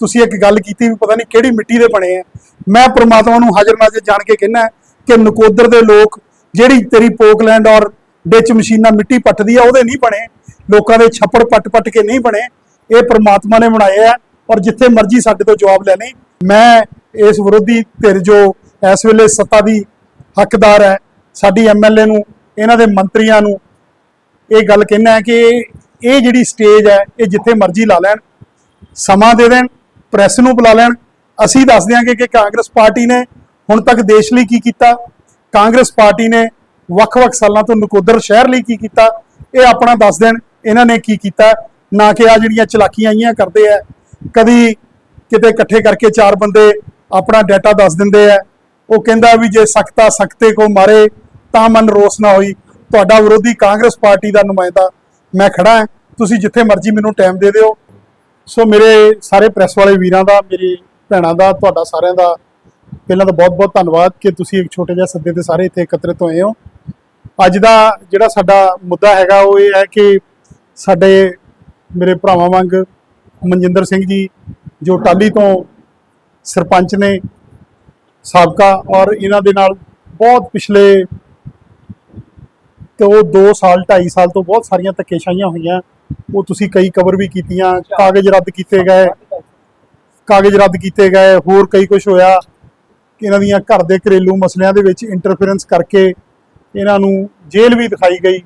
ਤੁਸੀਂ ਇੱਕ ਗੱਲ ਕੀਤੀ ਵੀ ਪਤਾ ਨਹੀਂ ਕਿਹੜੀ ਮਿੱਟੀ ਦੇ ਬਣੇ ਆ। ਮੈਂ ਪ੍ਰਮਾਤਮਾ ਨੂੰ ਹਾਜ਼ਰ ਨਾਜ਼ਰ ਜਾਣ ਕੇ ਕਹਿਣਾ ਕਿ ਨਕੋਦਰ ਦੇ ਲੋਕ ਜਿਹੜੀ ਤੇਰੀ ਪੋਕਲੈਂਡ ਔਰ ਵਿੱਚ ਮਸ਼ੀਨਾਂ ਮਿੱਟੀ ਪੱਟਦੀ ਆ, ਉਹਦੇ ਨਹੀਂ ਬਣੇ। ਲੋਕਾਂ ਦੇ ਛੱਪੜ ਪੱਟ-ਪੱਟ ਕੇ ਨਹੀਂ ਬਣੇ। ਇਹ ਪ੍ਰਮਾਤਮਾ ਨੇ ਬਣਾਏ ਆ ਔਰ ਜਿੱਥੇ ਮਰਜ਼ੀ ਸਾਡੇ ਤੋਂ ਜਵਾਬ ਲੈ ਲਈ। ਮੈਂ ਇਸ ਵਿਰੋਧੀ ਧਿਰ ਜੋ ਇਸ ਵੇਲੇ ਸੱਤਾ ਦੀ ਹੱਕਦਾਰ ਹੈ, ਸਾਡੀ ਐਮਐਲਏ ਨੂੰ, ਇਹਨਾਂ ਦੇ ਮੰਤਰੀਆਂ ਨੂੰ, ਇਹ ਗੱਲ ਕਹਿਣਾ ਹੈ ਕਿ ਇਹ ਜਿਹੜੀ ਸਟੇਜ ਹੈ, ਇਹ ਜਿੱਥੇ ਮਰਜ਼ੀ ਲਾ ਲੈਣ। ਸਮਾਂ ਦੇ ਦੇਣ ਪ੍ਰੈਸ ਨੂੰ ਬੁਲਾ ਲੈਣ। ਅਸੀਂ ਦੱਸ ਦਿਆਂਗੇ ਕਿ ਕਾਂਗਰਸ ਪਾਰਟੀ ਨੇ ਹੁਣ ਤੱਕ ਦੇਸ਼ ਲਈ ਕੀ ਕੀਤਾ? ਕਾਂਗਰਸ ਪਾਰਟੀ ਨੇ ਵੱਖ-ਵੱਖ ਸਾਲਾਂ ਤੋਂ ਨਕੋਦਰ ਸ਼ਹਿਰ ਲਈ ਕੀ ਕੀਤਾ? ਇਹ ਆਪਣਾ ਦੱਸ ਦੇਣ, ਇਹਨਾਂ ਨੇ ਕੀ ਕੀਤਾ? ਨਾ ਕਿ ਆ ਜਿਹੜੀਆਂ ਚਲਾਕੀਆਂ ਆਈਆਂ ਕਰਦੇ ਆ, ਕਦੀ ਕਿਤੇ ਇਕੱਠੇ ਕਰਕੇ ਚਾਰ ਬੰਦੇ ਆਪਣਾ ਡਾਟਾ ਦੱਸ ਦਿੰਦੇ ਆ। ਉਹ ਕਹਿੰਦਾ ਵੀ ਜੇ ਸਖਤਾ ਸਖਤੇ ਕੋ ਮਾਰੇ, ਤਾਂ ਮਨ ਰੋਸ ਨਾ ਹੋਈ। ਤੁਹਾਡਾ ਵਿਰੋਧੀ ਕਾਂਗਰਸ ਪਾਰਟੀ ਦਾ ਨੁਮਾਇੰਦਾ, ਮੈਂ ਖੜਾ ਹਾਂ। ਤੁਸੀਂ ਜਿੱਥੇ ਮਰਜ਼ੀ ਮੈਨੂੰ ਟਾਈਮ ਦੇ ਦਿਓ। ਸੋ ਮੇਰੇ ਸਾਰੇ ਪ੍ਰੈਸ ਵਾਲੇ ਵੀਰਾਂ ਦਾ, ਮੇਰੀ ਭੈਣਾਂ ਦਾ, ਤੁਹਾਡਾ ਸਾਰਿਆਂ ਦਾ ਪਹਿਲਾਂ ਤਾਂ ਬਹੁਤ-ਬਹੁਤ ਧੰਨਵਾਦ ਕਿ ਤੁਸੀਂ ਇੱਕ ਛੋਟੇ ਜਿਹੇ ਸੱਦੇ ਤੇ ਸਾਰੇ ਇੱਥੇ ਇਕੱਤਰਿਤ ਹੋਏ ਹੋ। ਅੱਜ ਦਾ ਜਿਹੜਾ ਸਾਡਾ ਮੁੱਦਾ ਹੈਗਾ, ਉਹ ਇਹ ਹੈ ਕਿ ਸਾਡੇ ਮੇਰੇ ਭਰਾਵਾਂ ਵਾਂਗ ਮਨਜਿੰਦਰ ਸਿੰਘ ਜੀ, ਜੋ ਟਾਲੀ ਤੋਂ ਸਰਪੰਚ ਨੇ, ਸਾਬਕਾ ਔਰ ਇਹਨਾਂ ਦੇ ਨਾਲ ਬਹੁਤ ਪਿਛਲੇ ਤੇ ਉਹ 2 ਸਾਲ 2.5 ਸਾਲ ਤੋਂ ਬਹੁਤ ਸਾਰੀਆਂ ਧੱਕੇਸ਼ਾਹੀਆਂ ਹੋਈਆਂ। ਉਹ ਤੁਸੀਂ ਕਈ ਕਵਰ ਵੀ ਕੀਤੀਆਂ, ਕਾਗਜ਼ ਰੱਦ ਕੀਤੇ ਗਏ, ਕਾਗਜ਼ ਰੱਦ ਕੀਤੇ ਗਏ, ਹੋਰ ਕਈ ਕੁਝ ਹੋਇਆ ਕਿ ਇਹਨਾਂ ਦੀਆਂ ਘਰ ਦੇ ਘਰੇਲੂ ਮਸਲਿਆਂ ਦੇ ਵਿੱਚ ਇੰਟਰਫੇਰੈਂਸ ਕਰਕੇ ਇਹਨਾਂ ਨੂੰ ਜੇਲ੍ਹ ਵੀ ਦਿਖਾਈ ਗਈ।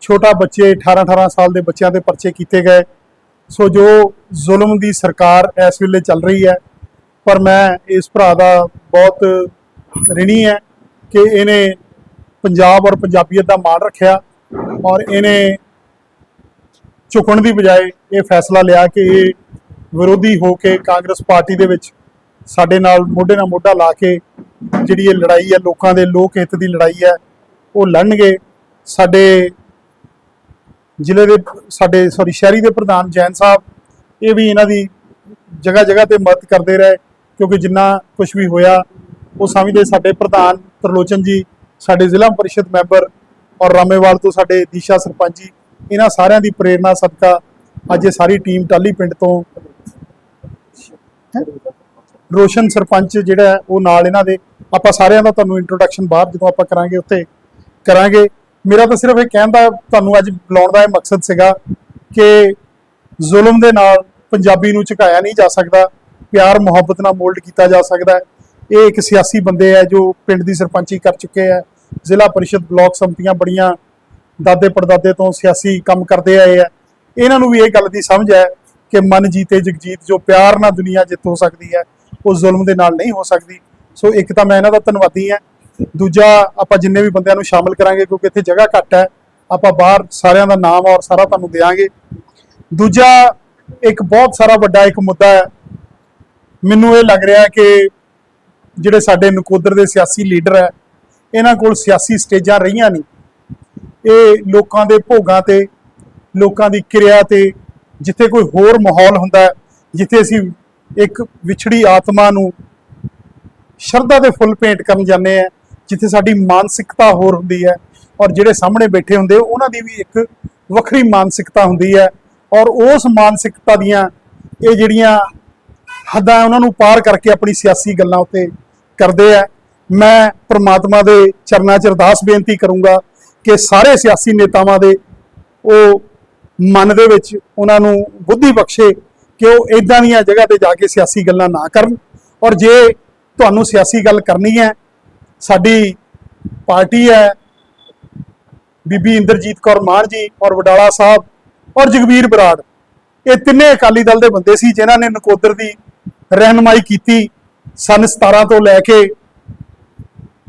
ਛੋਟਾ ਬੱਚੇ 18 18 ਸਾਲ ਦੇ ਬੱਚਿਆਂ ਦੇ ਪਰਚੇ ਕੀਤੇ ਗਏ। ਸੋ ਜੋ ਜ਼ੁਲਮ ਦੀ ਸਰਕਾਰ ਇਸ ਵੇਲੇ ਚੱਲ ਰਹੀ ਹੈ, ਪਰ ਮੈਂ ਇਸ ਭਰਾ ਦਾ ਬਹੁਤ ਰਿਣੀ ਹੈ ਕਿ ਇਹਨੇ ਪੰਜਾਬ ਔਰ ਪੰਜਾਬੀਅਤ ਦਾ ਮਾਣ ਰੱਖਿਆ ਔਰ ਇਹਨੇ ਝੁਕਣ ਦੀ ਬਜਾਏ ਇਹ ਫੈਸਲਾ ਲਿਆ ਕਿ ਇਹ ਵਿਰੋਧੀ ਹੋ ਕੇ ਕਾਂਗਰਸ ਪਾਰਟੀ ਦੇ ਵਿੱਚ ਸਾਡੇ ਨਾਲ ਮੋਢੇ ਨਾਲ ਮੋਢਾ ਲਾ ਕੇ ਜਿਹੜੀ ਇਹ ਲੜਾਈ ਹੈ, ਲੋਕਾਂ ਦੇ ਲੋਕ ਹਿੱਤ ਦੀ ਲੜਾਈ ਹੈ, ਉਹ ਲੜਨਗੇ। ਸਾਡੇ ਜ਼ਿਲ੍ਹੇ ਦੇ, ਸਾਡੇ ਸੌਰੀ ਸ਼ਹਿਰੀ ਦੇ ਪ੍ਰਧਾਨ ਜੈਨ ਸਾਹਿਬ ਇਹ ਵੀ ਇਹਨਾਂ ਦੀ ਜਗ੍ਹਾ ਜਗ੍ਹਾ ਤੇ ਮਦਦ ਕਰਦੇ ਰਹੇ, ਕਿਉਂਕਿ ਜਿੰਨਾ ਕੁਝ ਵੀ ਹੋਇਆ, ਉਹ ਸਮਝਦੇ ਸਾਡੇ ਪ੍ਰਧਾਨ ਤਰਲੋਚਨ ਜੀ, ਸਾਡੇ ਜ਼ਿਲ੍ਹਾ ਪਰਿਸ਼ਦ ਮੈਂਬਰ ਔਰ ਰਾਮੇਵਾਲ ਤੋਂ ਸਾਡੇ ਦੀਸ਼ਾ ਸਰਪੰਚ ਜੀ ਇਹਨਾਂ ਸਾਰਿਆਂ ਦੀ ਪ੍ਰੇਰਣਾ, ਸਦਕਾ ਅੱਜ ਇਹ ਸਾਰੀ ਟੀਮ ਟਾਲੀ ਪਿੰਡ ਤੋਂ ਰੋਸ਼ਨ ਸਰਪੰਚ ਜਿਹੜਾ ਉਹ ਨਾਲ ਇਹਨਾਂ ਦੇ। ਆਪਾਂ ਸਾਰਿਆਂ ਦਾ ਤੁਹਾਨੂੰ ਇੰਟਰੋਡਕਸ਼ਨ ਬਾਅਦ ਜਦੋਂ ਆਪਾਂ ਕਰਾਂਗੇ ਉੱਥੇ, ਕਰਾਂਗੇ। ਮੇਰਾ ਤਾਂ ਸਿਰਫ ਇਹ ਕਹਿਣ ਦਾ ਤੁਹਾਨੂੰ ਅੱਜ ਬੁਲਾਉਣ ਦਾ ਇਹ ਮਕਸਦ ਸੀਗਾ ਕਿ ਜ਼ੁਲਮ ਦੇ ਨਾਲ ਪੰਜਾਬੀ ਨੂੰ ਝੁਕਾਇਆ ਨਹੀਂ ਜਾ ਸਕਦਾ, ਪਿਆਰ, ਮੁਹੱਬਤ ਨਾਲ ਮੋਲਡ ਕੀਤਾ ਜਾ ਸਕਦਾ ਇਹ ਇੱਕ ਸਿਆਸੀ ਬੰਦੇ ਹੈ ਜੋ ਪਿੰਡ ਦੀ ਸਰਪੰਚੀ ਕਰ ਚੁੱਕੇ ਹੈ। ਜ਼ਿਲ੍ਹਾ ਪਰਿਸ਼ਦ ਬਲਾਕ ਸੰਮਤੀਆਂ ਬੜੀਆਂ ਦਾਦੇ ਪੜਦਾਦੇ ਤੋਂ ਸਿਆਸੀ ਕੰਮ ਕਰਦੇ ਆਏ ਆ। ਇਹਨਾਂ ਨੂੰ ਵੀ ਇਹ ਗੱਲ ਦੀ ਸਮਝ ਹੈ ਕਿ ਮਨ ਜੀਤੇ ਜਗਜੀਤ ਜੋ ਪਿਆਰ ਨਾਲ ਦੁਨੀਆ ਜਿੱਤ ਹੋ ਸਕਦੀ ਹੈ, ਉਹ ਜ਼ੁਲਮ ਦੇ ਨਾਲ ਨਹੀਂ ਹੋ ਸਕਦੀ। ਸੋ ਇੱਕ ਤਾਂ ਮੈਂ ਇਹਨਾਂ ਦਾ ਧੰਨਵਾਦੀ ਹਾਂ। ਦੂਜਾ, ਆਪਾਂ ਜਿੰਨੇ ਵੀ ਬੰਦਿਆਂ ਨੂੰ ਸ਼ਾਮਲ ਕਰਾਂਗੇ, ਕਿਉਂਕਿ ਇੱਥੇ ਜਗ੍ਹਾ ਘੱਟ ਹੈ, ਆਪਾਂ ਬਾਹਰ ਸਾਰਿਆਂ ਦਾ ਨਾਮ ਔਰ ਸਾਰਾ ਤੁਹਾਨੂੰ ਦੇਵਾਂਗੇ ਦੂਜਾ, ਇੱਕ ਬਹੁਤ ਸਾਰਾ ਵੱਡਾ ਇੱਕ ਮੁੱਦਾ ਹੈ। ਮੈਨੂੰ ਇਹ ਲੱਗ ਰਿਹਾ ਕਿ ਜਿਹੜੇ ਸਾਡੇ ਨਕੋਦਰ ਦੇ ਸਿਆਸੀ ਲੀਡਰ ਹੈ, ਇਹਨਾਂ ਕੋਲ ਸਿਆਸੀ ਸਟੇਜਾਂ ਰਹੀਆਂ ਨਹੀਂ। ਇਹ ਲੋਕਾਂ ਦੇ ਭੋਗਾਂ ਤੇ, ਲੋਕਾਂ ਦੀ ਕਿਰਿਆ ਤੇ ਜਿੱਥੇ ਕੋਈ ਹੋਰ ਮਾਹੌਲ ਹੁੰਦਾ ਜਿੱਥੇ ਅਸੀਂ ਇੱਕ ਵਿਛੜੀ ਆਤਮਾ ਨੂੰ ਸ਼ਰਧਾ ਦੇ ਫੁੱਲ ਭੇਂਟ ਕਰਨ ਜਾਂਦੇ ਆ ਜਿੱਥੇ ਸਾਡੀ ਮਾਨਸਿਕਤਾ ਹੋਰ ਹੁੰਦੀ ਹੈ ਔਰ ਜਿਹੜੇ ਸਾਹਮਣੇ ਬੈਠੇ ਹੁੰਦੇ, ਉਹਨਾਂ ਦੀ ਵੀ ਇੱਕ ਵੱਖਰੀ ਮਾਨਸਿਕਤਾ ਹੁੰਦੀ ਹੈ ਔਰ ਉਸ ਮਾਨਸਿਕਤਾ ਦੀਆਂ ਇਹ ਜਿਹੜੀਆਂ ਹੱਦਾਂ ਉਹਨਾਂ ਨੂੰ ਪਾਰ ਕਰਕੇ ਆਪਣੀ ਸਿਆਸੀ ਗੱਲਾਂ ਉੱਤੇ ਕਰਦੇ ਆ। ਮੈਂ ਪ੍ਰਮਾਤਮਾ ਦੇ ਚਰਨਾਂ 'ਚ ਅਰਦਾਸ ਬੇਨਤੀ ਕਰੂੰਗਾ ਕਿ ਸਾਰੇ ਸਿਆਸੀ ਨੇਤਾਵਾਂ ਦੇ ਉਹ ਮਨ ਦੇ ਵਿੱਚ ਉਹਨਾਂ ਨੂੰ ਬੁੱਧੀ ਬਖਸ਼ੇ ਕਿ ਉਹ ਇਦਾਂ ਦੀਆਂ ਜਗ੍ਹਾ ਤੇ ਜਾ ਕੇ ਸਿਆਸੀ ਗੱਲਾਂ ਨਾ ਕਰਨ। ਔਰ ਜੇ ਤੁਹਾਨੂੰ ਸਿਆਸੀ ਗੱਲ ਕਰਨੀ ਹੈ, ਸਾਡੀ ਪਾਰਟੀ ਹੈ, ਬੀਬੀ ਇੰਦਰਜੀਤ ਕੌਰ ਮਾਨ ਜੀ ਔਰ ਵਡਾਲਾ ਸਾਹਿਬ ਔਰ ਜਗਵੀਰ ਬਰਾੜ, ਇਹ ਤਿੰਨੇ ਅਕਾਲੀ ਦਲ ਦੇ ਬੰਦੇ ਸੀ ਜਿਨ੍ਹਾਂ ਨੇ ਨਕੋਦਰ ਦੀ ਰਹਿਨਮਾਈ ਕੀਤੀ। ਸਨ 17 ਤੋਂ ਲੈ ਕੇ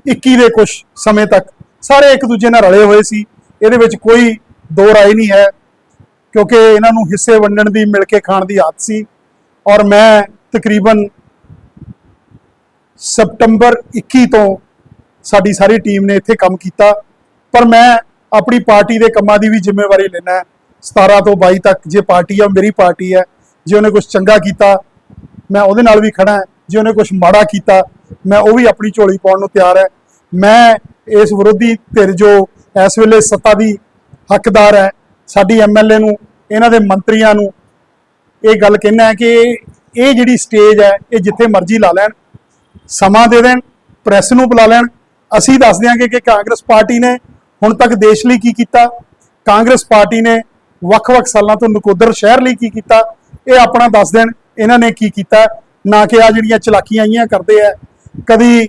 21 ਦੇ ਕੁਝ ਸਮੇਂ ਤੱਕ ਸਾਰੇ ਇੱਕ ਦੂਜੇ ਨਾਲ ਰਲੇ ਹੋਏ ਸੀ। ਇਹਦੇ ਵਿੱਚ ਕੋਈ ਦੋ ਰਾਏ ਨਹੀਂ ਹੈ, ਕਿਉਂਕਿ ਇਹਨਾਂ ਨੂੰ ਹਿੱਸੇ ਵੰਡਣ ਦੀ, ਮਿਲ ਕੇ ਖਾਣ ਦੀ ਆਦਤ ਸੀ। ਔਰ ਮੈਂ ਤਕਰੀਬਨ ਸਪਟੰਬਰ 21 ਤੋਂ ਸਾਡੀ ਸਾਰੀ ਟੀਮ ਨੇ ਇੱਥੇ ਕੰਮ ਕੀਤਾ। ਪਰ ਮੈਂ ਆਪਣੀ ਪਾਰਟੀ ਦੇ ਕੰਮਾਂ ਦੀ ਵੀ ਜ਼ਿੰਮੇਵਾਰੀ ਲੈਣਾ 17 ਤੋਂ 22 ਤੱਕ ਜੇ ਪਾਰਟੀ ਆ, ਮੇਰੀ ਪਾਰਟੀ ਹੈ। ਜੇ ਉਹਨੇ ਕੁਝ ਚੰਗਾ ਕੀਤਾ, ਮੈਂ ਉਹਦੇ ਨਾਲ ਵੀ ਖੜਾ ਹਾਂ। ਜੇ ਉਹਨੇ ਕੁਝ ਮਾੜਾ ਕੀਤਾ, ਮੈਂ ਉਹ ਵੀ ਆਪਣੀ ਝੋਲੀ ਪਾਉਣ ਨੂੰ ਤਿਆਰ ਹੈ। ਮੈਂ ਇਸ ਵਿਰੋਧੀ ਧਿਰ ਜੋ ਇਸ ਵੇਲੇ ਸੱਤਾ ਦੀ ਹੱਕਦਾਰ ਹੈ, ਸਾਡੀ ਐਮਐਲਏ ਨੂੰ, ਇਹਨਾਂ ਦੇ ਮੰਤਰੀਆਂ ਨੂੰ, ਇਹ ਗੱਲ ਕਹਿਣਾ ਹੈ ਕਿ ਇਹ ਜਿਹੜੀ ਸਟੇਜ ਹੈ, ਇਹ ਜਿੱਥੇ ਮਰਜ਼ੀ ਲਾ ਲੈਣ, ਸਮਾਂ ਦੇ ਦੇਣ ਪ੍ਰੈਸ ਨੂੰ ਬੁਲਾ ਲੈਣ। ਅਸੀਂ ਦੱਸ ਦਿਆਂਗੇ ਕਿ ਕਾਂਗਰਸ ਪਾਰਟੀ ਨੇ ਹੁਣ ਤੱਕ ਦੇਸ਼ ਲਈ ਕੀ ਕੀਤਾ? ਕਾਂਗਰਸ ਪਾਰਟੀ ਨੇ ਵੱਖ-ਵੱਖ ਸਾਲਾਂ ਤੋਂ ਨਕੋਦਰ ਸ਼ਹਿਰ ਲਈ ਕੀ ਕੀਤਾ? ਇਹ ਆਪਣਾ ਦੱਸ ਦੇਣ, ਇਹਨਾਂ ਨੇ ਕੀ ਕੀਤਾ? ਨਾ ਕਿ ਆ ਜਿਹੜੀਆਂ ਚਲਾਕੀਆਂ ਆਈਆਂ ਕਰਦੇ ਆ, ਕਦੀ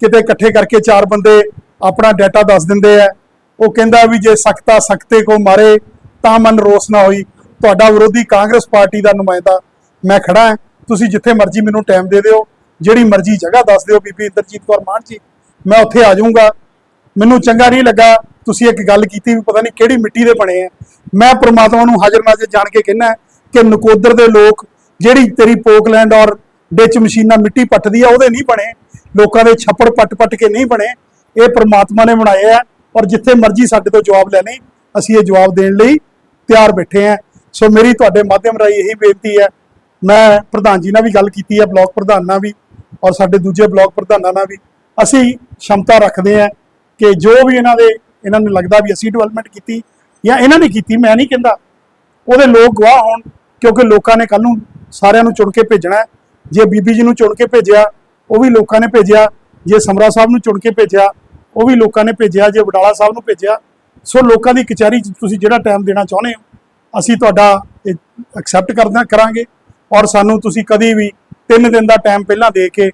ਕਿਤੇ ਇਕੱਠੇ ਕਰਕੇ ਚਾਰ ਬੰਦੇ ਆਪਣਾ ਡਾਟਾ ਦੱਸ ਦਿੰਦੇ ਆ। ਉਹ ਕਹਿੰਦਾ ਵੀ ਜੇ ਸਖਤਾ ਸਖਤੇ ਕੋ ਮਾਰੇ ਤਾਂ ਮਨ ਰੋਸ ਨਾ ਹੋਈ। ਤੁਹਾਡਾ ਵਿਰੋਧੀ ਕਾਂਗਰਸ ਪਾਰਟੀ ਦਾ ਨੁਮਾਇੰਦਾ। ਮੈਂ ਖੜਾ ਹਾਂ। ਤੁਸੀਂ ਜਿੱਥੇ ਮਰਜ਼ੀ ਮੈਨੂੰ ਟਾਈਮ ਦੇ ਦਿਓ। ਜਿਹੜੀ ਮਰਜ਼ੀ ਜਗ੍ਹਾ ਦੱਸ ਦਿਓ ਬੀਬੀ ਇੰਦਰਜੀਤ ਕੌਰ ਮਾਨ ਜੀ। ਮੈਂ ਉੱਥੇ ਆ ਜਾਊਂਗਾ। ਮੈਨੂੰ ਚੰਗਾ ਨਹੀਂ ਲੱਗਾ। ਤੁਸੀਂ ਇੱਕ ਗੱਲ ਕੀਤੀ ਵੀ ਪਤਾ ਨਹੀਂ ਕਿਹੜੀ ਮਿੱਟੀ ਦੇ ਬਣੇ ਆ। ਮੈਂ ਪ੍ਰਮਾਤਮਾ ਨੂੰ ਹਾਜ਼ਰ ਨਾਜ਼ਰ ਜਾਣ ਕੇ ਕਹਿਣਾ ਕਿ ਨਕੋਦਰ ਦੇ ਲੋਕ ਜਿਹੜੀ ਤੇਰੀ ਪੋਕਲੈਂਡ ਔਰ ਡਿਚ ਮਸ਼ੀਨਾਂ ਮਿੱਟੀ ਪੱਟਦੀ ਆ, ਉਹਦੇ ਨਹੀਂ ਬਣੇ। ਲੋਕਾਂ ਦੇ ਛੱਪੜ ਪੱਟ-ਪੱਟ ਕੇ ਨਹੀਂ ਬਣੇ। ਇਹ ਪ੍ਰਮਾਤਮਾ ਨੇ ਬਣਾਏ ਆ ਔਰ ਜਿੱਥੇ ਮਰਜ਼ੀ ਸਾਡੇ ਤੋਂ ਜਵਾਬ ਲੈਣੇ ਅਸੀਂ ਇਹ ਜਵਾਬ ਦੇਣ ਲਈ ਤਿਆਰ ਬੈਠੇ ਆ। ਸੋ ਮੇਰੀ ਤੁਹਾਡੇ ਮਾਧਿਅਮ ਰਾਹੀਂ ਇਹੀ ਬੇਨਤੀ ਹੈ। ਮੈਂ ਪ੍ਰਧਾਨ ਜੀ ਨਾਲ ਵੀ ਗੱਲ ਕੀਤੀ ਹੈ, ਬਲਾਕ ਪ੍ਰਧਾਨ ਨਾਲ ਵੀ ਔਰ ਸਾਡੇ ਦੂਜੇ ਬਲਾਕ ਪ੍ਰਧਾਨਾਂ ਨਾਲ ਵੀ। ਅਸੀਂ ਸ਼ਮਤਾ ਰੱਖਦੇ ਆ ਕਿ ਜੋ ਵੀ ਇਹਨਾਂ ਦੇ, ਇਹਨਾਂ ਨੂੰ ਲੱਗਦਾ ਵੀ ਅਸੀਂ ਡਿਵੈਲਪਮੈਂਟ ਕੀਤੀ ਜਾਂ ਇਹਨਾਂ ਨੇ ਕੀਤੀ, ਮੈਂ ਨਹੀਂ ਕਹਿੰਦਾ। ਉਹਦੇ ਲੋਕ ਗਵਾਹ ਹੋਣ ਕਿਉਂਕਿ ਲੋਕਾਂ ਨੇ ਕੱਲ ਨੂੰ ਸਾਰਿਆਂ ਨੂੰ ਚੁਣ ਕੇ ਭੇਜਣਾ ਜੇ ਬੀਬੀ ਜੀ ਨੂੰ ਚੁਣ ਕੇ ਭੇਜਿਆ ਉਹ ਵੀ ਲੋਕਾਂ ਨੇ ਭੇਜਿਆ, ਜੇ ਸਮਰਾ ਸਾਹਿਬ ਨੂੰ ਚੁਣ ਕੇ ਭੇਜਿਆ, ਉਹ ਵੀ ਲੋਕਾਂ ਨੇ ਭੇਜਿਆ, ਜੇ ਵਡਾਲਾ ਸਾਹਿਬ ਨੂੰ ਭੇਜਿਆ। ਸੋ ਲੋਕਾਂ ਦੀ ਕਚਹਿਰੀ 'ਚ ਤੁਸੀਂ ਜਿਹੜਾ ਟਾਈਮ ਦੇਣਾ ਚਾਹੁੰਦੇ ਹੋ, ਅਸੀਂ ਤੁਹਾਡਾ ਐਕਸੈਪਟ ਕਰਦਾ ਕਰਾਂਗੇ। ਔਰ ਸਾਨੂੰ ਤੁਸੀਂ ਕਦੀ ਵੀ 3 ਦਿਨ ਦਾ ਟਾਈਮ ਪਹਿਲਾਂ ਦੇ ਕੇ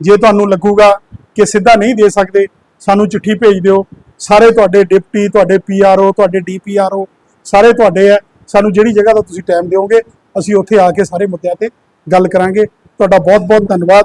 ਜੇ ਤੁਹਾਨੂੰ ਲੱਗੂਗਾ ਕਿ ਸਿੱਧਾ ਨਹੀਂ ਦੇ ਸਕਦੇ, ਸਾਨੂੰ ਚਿੱਠੀ ਭੇਜ ਦਿਓ। ਸਾਰੇ ਤੁਹਾਡੇ ਡਿਪਟੀ, ਤੁਹਾਡੇ ਪੀਆਰਓ ਤੁਹਾਡੇ ਡੀਪੀਆਰਓ ਸਾਰੇ ਤੁਹਾਡੇ ਹੈ ਸਾਨੂੰ ਜਿਹੜੀ ਜਗ੍ਹਾ ਦਾ ਤੁਸੀਂ ਟਾਈਮ ਦਿਓਗੇ, ਅਸੀਂ ਉੱਥੇ ਆ ਕੇ ਸਾਰੇ ਮੁੱਦਿਆਂ ਤੇ ਗੱਲ ਕਰਾਂਗੇ। ਤੁਹਾਡਾ ਬਹੁਤ ਬਹੁਤ ਧੰਨਵਾਦ।